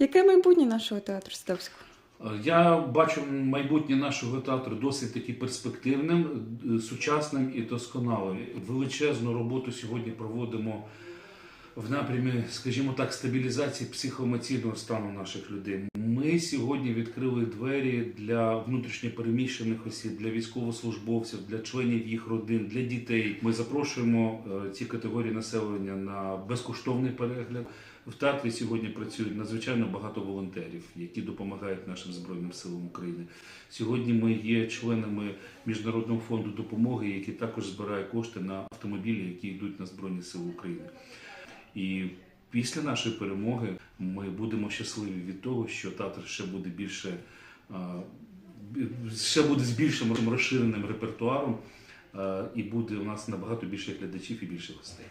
Яке майбутнє нашого театру Стевського? Я бачу майбутнє нашого театру досить таки перспективним, е, сучасним і досконалим. Величезну роботу сьогодні проводимо в напрямі, скажімо так, стабілізації психоемоційного стану наших людей. Ми сьогодні відкрили двері для внутрішньопереміщених осіб, для військовослужбовців, для членів їх родин, для дітей. Ми запрошуємо е, ці категорії населення на безкоштовний перегляд. В театрі сьогодні працюють надзвичайно багато волонтерів, які допомагають нашим збройним силам України. Сьогодні ми є членами міжнародного фонду допомоги, який також збирає кошти на автомобілі, які йдуть на збройні сили України. І після нашої перемоги ми будемо щасливі від того, що театр ще буде більше ще буде з більшим розширеним репертуаром, і буде у нас набагато більше глядачів і більше гостей.